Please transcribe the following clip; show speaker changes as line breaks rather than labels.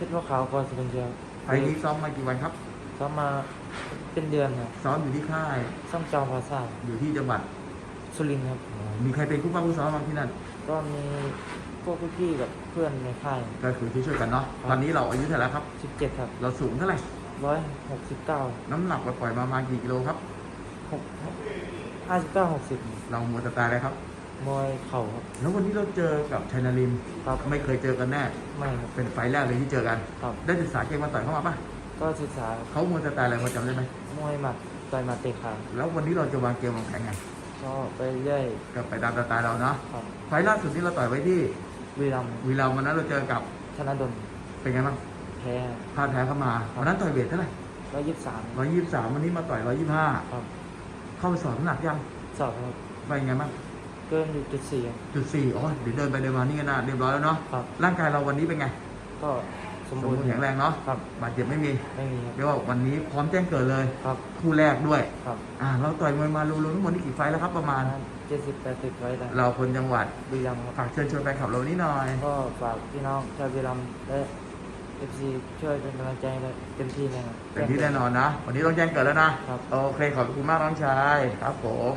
เพชรว่าขาวกอสุพรรณเชียว
ไฟล์นี้ซ้อมมากี่วันครับ
ซ้อมมาเป็นเดือนครับ
ซ้อมอยู่ที่ค่าย
ซ่อมจอมภาษา
อยู่ที่จังหวัด
สุรินทร์ครับ
มีใครเป็นผู้ป้าผู้ซ้อมบ้างที่นั่น
ก็มีพวกพี่ๆกับเพื่อนในค่าย
ก็คือที่ช่วยกันเนาะ
ครับ
ตอนนี้เราอายุเท่าไหร่แล้วครับ
17ครับ
เราสูงเท่าไหร่
169
น้ำหนักปล่อยๆมาประมาณกี่กิโลครับ
6 59 60
เราหมดสไตล์อะไรครับ
มวยเข่าครับ
แล้ววันนี้เราเจอกับชัยนารินทร์
ครับ
ไม่เคยเจอกันแน่
ไม่ครับ
เป็นไฟล์แรกเลยที่เจอกัน
ครับ
ได้ศึกษาเกมมาต่อยเข้ามาป่ะ
ก็ศึกษา
เขามวยสไตล์อะไรพอจำได้ไหม
มวยหมัดต่อยหมัดเตะขา
แล้ววันนี้เราจะวางเกมวางแผนไง
ก็ไปเรื่อย
ก็ไปตามสไตล์เราเนาะ
ครับ
ไฟล์ล่าสุดที่เราต่อยไว้ที่
วีรัมย์
วีเราวันนั้นเราเจอกับ
ธนดล
เป็นไงบ้าง
แพ้
พลาดแพ้เข้ามาวันนั้นต่อยเวทเท่าไหร่
123
ร้อยยี่สิบสามวันนี้มาต่อยร้อยยี่สิบห้า
ครับ
เข้าไปสอบน้ำหนักยัง
สอบครับ
ไปยังไงบ้าง
เกินอยู่จุดสี่ครับ
จุดสี่อ๋อเดี๋ยวเดินไปเดินมานี่ก็น่าเรียบร้อยแล้วเนาะ
ครับ
ร่างกายเราวันนี้เป็นไง
ก็สม
สม
บู
บู
ร
ร
ณ์
ณ์แข็งแรงเนาะ
ครับ
บาดเจ็บไม่มี
ไม่มีครับ
เรียกว่าวันนี้พร้อมแจ้งเกิดเลย
ครับ
คู่แรกด้วย
ครับ
อ่าเราต่อยมวยมารวมๆทั้งหมดนี่กี่ไฟล์แล้วครับประมาณ
เจ็ดสิบแปดสิบไว้ได้
เราคนจังหวัด
บุรีรัมย์ครับ
ฝากเชิญชวนแฟนคลับเรานี้หน่อย
ก็ฝากพี่น้องชาวบุรีรัมย์และเอฟซีช่วยเป็นกำลังใจให้เต็มที่นะครับ
เป็นที่แน่นอนนะ วันนี้ต้องแจ้งเกิดแล้วนะ
ครับ
โอเค ขอบคุณมากน้องชาย ครับผม